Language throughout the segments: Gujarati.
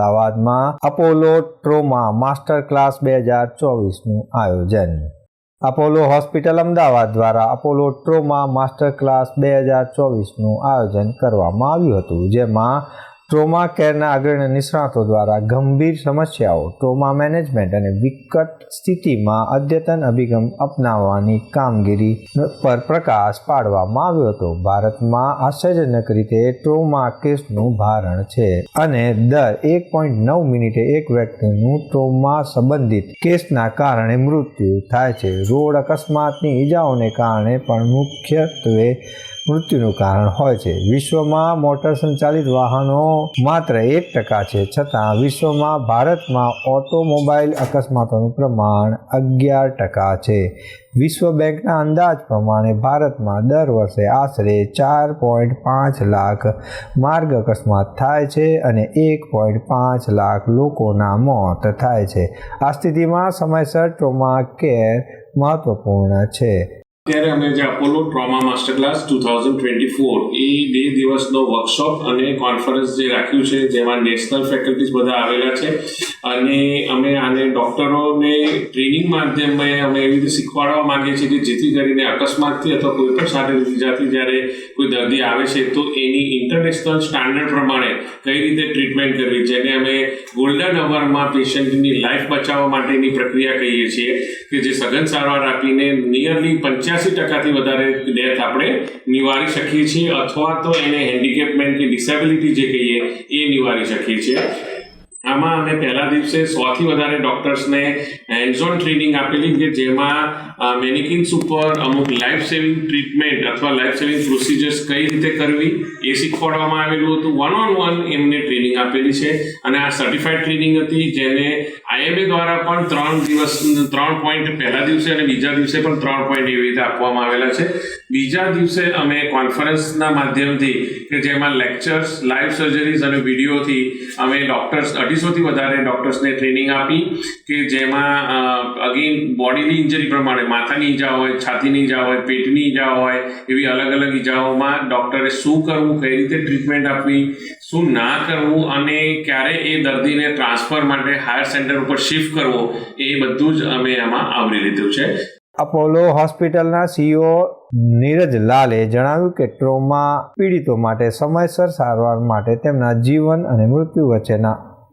અમદાવાદમાં અપોલો ટ્રોમા માસ્ટર ક્લાસ બે હજાર ચોવીસનું આયોજન. અપોલો હોસ્પિટલ અમદાવાદ દ્વારા અપોલો ટ્રોમા માસ્ટર ક્લાસ બે હજાર ચોવીસનું આયોજન કરવામાં આવ્યું હતું, જેમાં ટ્રોમા કેરના અગ્રણી નિષ્ણાતો દ્વારા ગંભીર સમસ્યાઓ ટ્રોમા મેનેજમેન્ટ અને વિકટ સ્થિતિમાં અદ્યતન અભિગમ અપનાવવાની કામગીરી પર પ્રકાશ પાડવામાં આવ્યો હતો. ભારતમાં આશ્ચર્યજનક રીતે ટ્રોમા કેસનું ભારણ છે અને દર એક પોઈન્ટ નવ મિનિટે એક વ્યક્તિનું ટ્રોમા સંબંધિત કેસના કારણે મૃત્યુ થાય છે. રોડ અકસ્માતની ઈજાઓને કારણે પણ મુખ્યત્વે મૃત્યુનું કારણ હોય છે. વિશ્વમાં મોટર સંચાલિત વાહનો માત્ર એક ટકા છે. છતાં વિશ્વમાં ભારતમાં ઓટોમોબાઈલ અકસ્માતોનું પ્રમાણ અગિયાર ટકા છે. વિશ્વ બેંકના અંદાજ પ્રમાણે ભારતમાં દર વર્ષે આશરે ચાર પોઈન્ટ પાંચ લાખ માર્ગ અકસ્માત થાય છે અને એક પોઈન્ટ પાંચ લાખ લોકોના મોત થાય છે. આ સ્થિતિમાં સમયસર ટ્રોમા કેર મહત્વપૂર્ણ છે. અત્યારે અમે જે Apollo trauma master class two thousand twenty four એ બે દિવસનો વર્કશોપ અને કોન્ફરન્સ જે રાખ્યું છે, જેમાં નેશનલ ફેકલ્ટીઝ બધા આવેલા છે. અને અમે આને ડૉક્ટરોને ટ્રેનિંગ માધ્યમે અમે એવી રીતે શીખવાડવા માંગીએ છીએ કે જેથી કરીને અકસ્માતથી અથવા કોઈ પણ શારીરિક ઇજાથી જ્યારે કોઈ દર્દી આવે છે, તો એની ઇન્ટરનેશનલ સ્ટાન્ડર્ડ પ્રમાણે કઈ રીતે ટ્રીટમેન્ટ કરવી? જેને અમે ગોલ્ડન અવરમાં પેશન્ટની લાઈફ બચાવવા માટેની પ્રક્રિયા કહીએ છીએ કે જે સઘન સારવાર આપીને નિયરલી પંચ્યાસી ટકાથી વધારે ડેથ આપણે નિવારી શકીએ છીએ, અથવા તો એને હેન્ડીકેપમેન્ટ કે ડિસેબિલિટી જે કહીએ, એ નિવારી શકીએ છીએ. આમાં અમે પહેલા દિવસે સોથી વધારે ડોક્ટર્સને હેન્ડ્સ ઓન ટ્રેનિંગ આપેલી કે જેમાં મેનિકિન્સ ઉપર અમુક લાઈફ સેવિંગ ટ્રીટમેન્ટ અથવા લાઈફ સેવિંગ પ્રોસિજર્સ કઈ રીતે કરવી એ શીખવાડવામાં આવેલું હતું. વન ઓન વન એમને ટ્રેનિંગ આપેલી છે અને આ સર્ટિફાઈડ ટ્રેનિંગ હતી જેને આઈએમએ દ્વારા પણ ત્રણ દિવસ, ત્રણ પોઈન્ટ પહેલા દિવસે અને બીજા દિવસે પણ ત્રણ પોઈન્ટ એવી રીતે આપવામાં આવેલા છે. બીજા દિવસે અમે કોન્ફરન્સના માધ્યમથી કે જેમાં લેક્ચર્સ લાઈવ સર્જરીઝ અને વિડીયોથી અમે ડૉક્ટર્સ અઢીસોથી વધારે ડૉક્ટર્સને ટ્રેનિંગ આપી કે જેમાં અગેન બોડીની ઇન્જરી પ્રમાણે, માથાની ઈજા હોય, છાતીની ઈજા હોય, પેટની ઈજા હોય, એવી અલગ અલગ ઈજાઓમાં ડૉક્ટરે શું કરવું, કઈ રીતે ટ્રીટમેન્ટ આપવી, શું ના કરવું અને ક્યારે એ દર્દીને ટ્રાન્સફર માટે હાયર સેન્ટર ઉપર શિફ્ટ કરવો, એ બધું જ અમે આમાં આવરી લીધું છે. અપોલો હોસ્પિટલના સીઈઓ નીરજ લાલે જણાવ્યું કે ટ્રોમા પીડિતો માટે સમયસર સારવાર માટે તેમના જીવન અને મૃત્યુ વચ્ચેના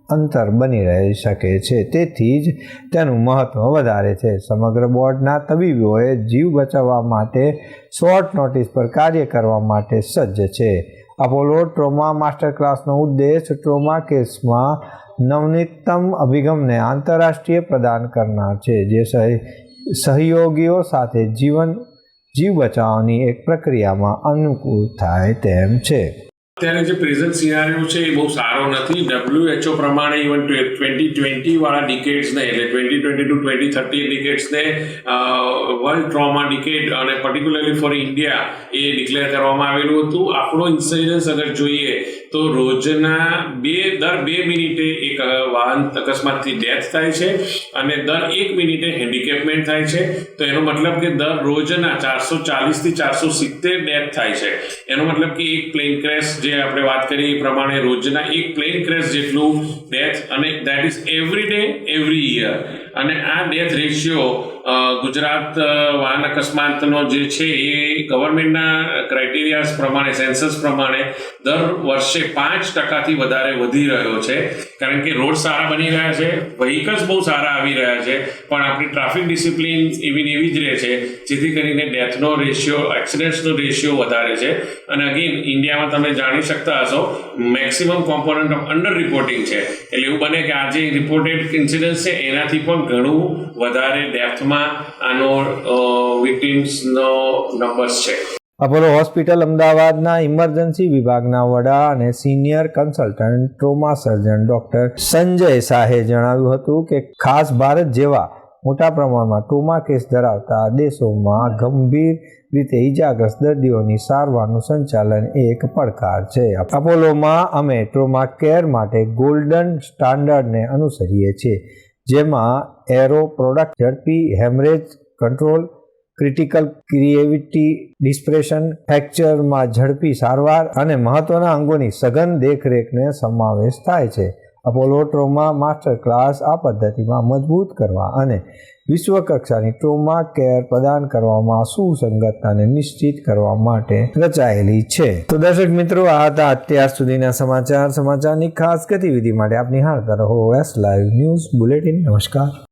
અંતર બની રહી શકે છે. તેથી જ તેનું મહત્વ વધારે છે. સમગ્ર બોર્ડના તબીબોએ જીવ બચાવવા માટે શોર્ટ નોટિસ પર કાર્ય કરવા માટે સજ્જ છે. અપોલો ટ્રોમા માસ્ટર ક્લાસનો ઉદ્દેશ ટ્રોમા કેસમાં નવનીતમ અભિગમને આંતરરાષ્ટ્રીય પ્રદાન કરનાર છે, જે સહ, સહયોગીઓ સાથે જીવન, જીવ બચાવવાની એક પ્રક્રિયામાં અનુકૂળ થાય તેમ છે. અત્યારે જે પ્રેઝન્ટ સિનારીઓ છે એ બહુ સારો નથી. ડબ્લ્યુએચઓ પ્રમાણે ઇવન ટ્વેન્ટી ટ્વેન્ટી વાળા ડિકેટ્સને એટલે twenty twenty to twenty thirty ડિકેટ્સને world trauma decade અને પર્ટિક્યુલરલી ફોર ઇન્ડિયા એ ડિક્લેર કરવામાં આવેલું હતું. આપણો ઇન્સિડન્સ અગર જોઈએ તો રોજના બે, દર બે મિનિટે એક વાહન અકસ્માતથી ડેથ થાય છે અને દર એક મિનિટે હેન્ડિકેપમેન્ટ થાય છે. તો એનો મતલબ કે દર રોજના ચારસો ચાલીસથી ચારસો સિત્તેર ડેથ થાય છે. એનો મતલબ કે એક પ્લેન ક્રેશ જે આપણે વાત કરી એ પ્રમાણે રોજના એક પ્લેન ક્રેશ જેટલું ડેથ અને that is every day every year અને આ ડેથ રેશિયો ગુજરાત વાહન અકસ્માતનો જે છે એ ગવર્મેન્ટના ક્રાઇટેરિયાસ પ્રમાણે સેન્સસ પ્રમાણે દર વર્ષે પાંચ ટકાથી વધારે વધી રહ્યો છે. કારણ કે રોડ સારા બની રહ્યા છે વ્હીકલ્સ બહુ સારા આવી રહ્યા છે, પણ આપણી ટ્રાફિક ડિસિપ્લિન એવી ને એવી જ રહે છે, જેથી કરીને ડેથનો રેશિયો એક્સિડન્ટ્સનો રેશિયો વધારે છે. અને અગેન ઇન્ડિયામાં તમે જાણી શકતા હશો maximum component of under reporting છે. એટલે એવું બને કે આ જે રિપોર્ટેડ ઇન્સિડન્સ છે, એનાથી પણ ઘણું વધારે ડેપ્થમાં આનો વિક્ટિમ્સનો નંબર્સ છે. અપોલો હોસ્પિટલ અમદાવાદના ઇમરજન્સી વિભાગના વડા અને senior consultant trauma surgeon doctor Sanjay શાહે જણાવ્યું હતું કે ખાસ ભારત જેવા મોટા પ્રમાણમાં ટ્રોમા કેસ ધરાવતા દેશોમાં ગંભીર રીતે ઈજાગ્રસ્ત દર્દીઓની સારવારનું સંચાલન એક પડકાર છે. અપોલોમાં અમે ટ્રોમા કેર માટે ગોલ્ડન સ્ટાન્ડર્ડને અનુસરીએ છીએ. જેમાં એરો પ્રોડક્ટ ઝડપી હેમરેજ કંટ્રોલ ક્રિટિકલ ક્રિએવિટી ડિસ્પ્રેશન ફ્રેક્ચરમાં ઝડપી સારવાર અને મહત્વના અંગોની સઘન દેખરેખને સમાવેશ થાય છે. અપોલો ટ્રોમા માસ્ટર ક્લાસ આ પદ્ધતિમાં મજબૂત કરવા અને વિશ્વ કક્ષાની ટ્રોમા કેર પ્રદાન કરવામાં સુસંગતતાને નિશ્ચિત કરવા માટે રચાયેલી છે. તો દર્શક મિત્રો, આ હતા અત્યાર સુધીના સમાચાર. સમાચારની ખાસ ગતિવિધિ માટે આપની હાર રહો. એસ લાઈવ ન્યૂઝ બુલેટિન નમસ્કાર.